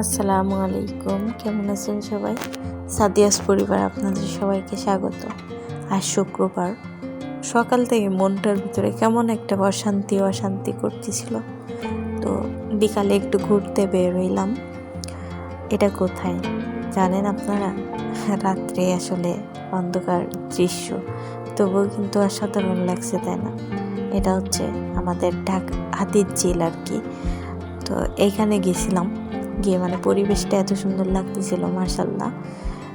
আসসালামু আলাইকুম। কেমন আছেন সবাই? সাদিয়াস পরিবার আপনাদের সবাইকে স্বাগত। আজ শুক্রবার। সকাল থেকে মনটার ভিতরে কেমন একটা অশান্তি অশান্তি করতেছিল। তো বিকালে একটু ঘুরতে বের হইলাম। এটা কোথায়? জানেন আপনারা? রাত্রে আসলে অন্ধকার দৃশ্য। তবুও কিন্তু অসাধারণ লাগছে, তাই না? এটা হচ্ছে আমাদের ঢাক হাতির ঝিল আর কি। তো এইখানে গেছিলাম। গিয়ে মানে পরিবেশটা এত সুন্দর লাগতেছিল মার্শাল্লাহ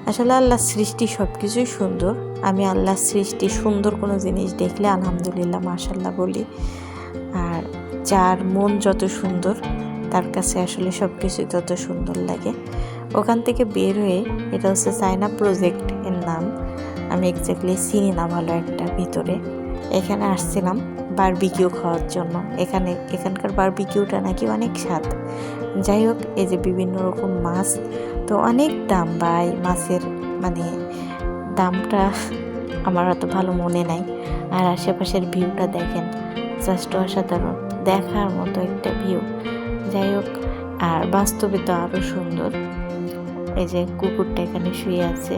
আসলে আল্লাহর সৃষ্টি সব কিছুই সুন্দর। আমি আল্লাহর সৃষ্টি সুন্দর কোনো জিনিস দেখলে আলহামদুলিল্লাহ মার্শাল্লাহ বলি। আর যার মন যত সুন্দর, তার কাছে আসলে সব কিছুই তত সুন্দর লাগে। ওখান থেকে বের হয়ে, এটা হচ্ছে চায়না প্রজেক্ট এর নাম। আমি এক্স্যাক্টলি চিনি না ভালো একটা ভিতরে। এখানে আসছিলাম। বারবিকিউ খাওয়ার জন্য। এখানে, এখানকার বারবিকিউটা নাকি অনেক স্বাদ। যাই হোক, এই যে বিভিন্ন রকম মাছ, তো অনেক দাম ভাই। মাছের মানে দামটা আমার অত ভালো মনে নাই। আর আশেপাশের ভিউটা দেখেন জাস্ট অসাধারণ। দেখার মতো একটা ভিউ। যাই হোক, আর বাস্তবে তো আরও সুন্দর। এই যে কুকুরটা এখানে শুয়ে আছে।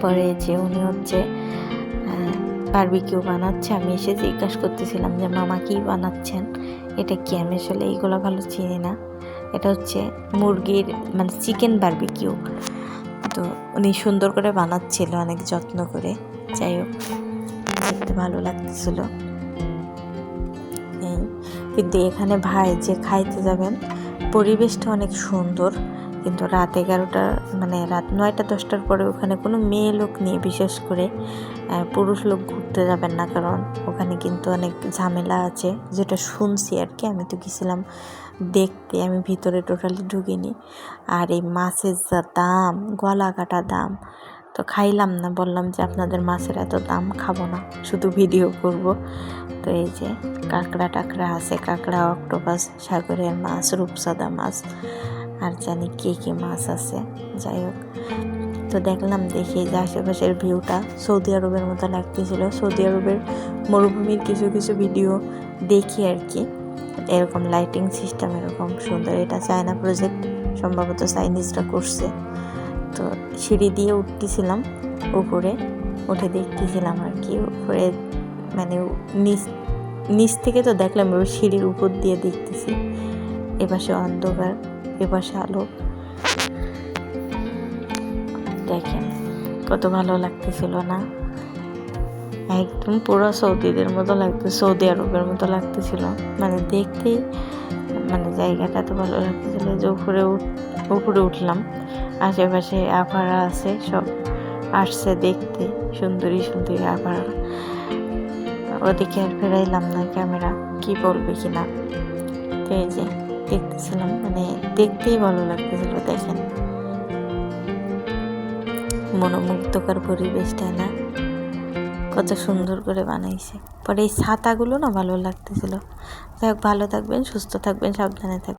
পরে যে উনি হচ্ছে বারবিকিউ বানাচ্ছে? আমি এসে জিজ্ঞাসা করতেছিলাম যে, মামা কি বানাচ্ছেন? এটা কি? আমি আসলে এইগুলো ভালো চিনি না। এটা হচ্ছে মুরগির মানে চিকেন বারবিকিউ। তো উনি সুন্দর করে বানাচ্ছিল, অনেক যত্ন করে। যাই হোক, দেখতে ভালো লাগতেছিল। কিন্তু এখানে ভাই যে খাইতে যাবেন পরিবেশটা অনেক সুন্দর। কিন্তু রাত এগারোটা মানে রাত নয়টা, দশটার পরে ওখানে কোনো মেয়ে লোক নিয়ে বিশেষ করে। পুরুষ লোক ঘুরতে যাবেন না কারণ ওখানে কিন্তু অনেক ঝামেলা আছে। যেটা শুনছি আর কি, আমি তো গেছিলাম দেখতে, আমি ভিতরে টোটালি ঢুকিনি। আর এই মাছের যা দাম গলা কাটা দাম তো খাইলাম না, বললাম যে আপনাদের মাছের এত দাম, খাব না। শুধু ভিডিও করব। তো এই যে কাঁকড়া টাকড়া আছে, কাঁকড়া, অক্টোপাস, সাগরের মাছ, রূপসাদা মাছ, আর জানি কে কী মাছ আছে। যাই হোক, তো দেখলাম দেখি যে আশেপাশের ভিউটা সৌদি আরবের মতো লাগতেছিল। সৌদি আরবের মরুভূমির কিছু কিছু ভিডিও দেখি আর কি। এরকম লাইটিং সিস্টেম এরকম সুন্দর। এটা চায়না প্রজেক্ট সম্ভবত চাইনিজরা করছে। তো সিঁড়ি দিয়ে উঠতেছিলাম, উপরে উঠে দেখতেছিলাম আর কি, উপরে মানে নিচ নিচ থেকে তো দেখলাম এবার সিঁড়ির উপর দিয়ে দেখতেছি। এপাশে অন্ধকার এপাশে আলো। দেখেন, কত ভালো লাগতেছিল না? একদম পুরো সৌদিদের মতো লাগতো, সৌদি আরবের মতো লাগতেছিল। মানে দেখতেই মানে জায়গাটা তো ভালো লাগতেছিল যে উপরে উপরে উঠলাম। আশেপাশে আপারা আছে, সব আসছে দেখতে, সুন্দরী সুন্দরী আপারা ওদিকে আর ফেরাইলাম না ক্যামেরা, কি বলবে কি না। তো এই যে, দেখতেছিলাম মানে দেখতেই ভালো লাগতেছিল, দেখেন। মনোমুগ্ধকর পরিবেশটা, না? কত সুন্দর করে বানাইছে। পরে এই ছাতাগুলো না ভালো লাগতেছিল। যাই হোক, ভালো থাকবেন, সুস্থ থাকবেন, সাবধানে থাকবেন।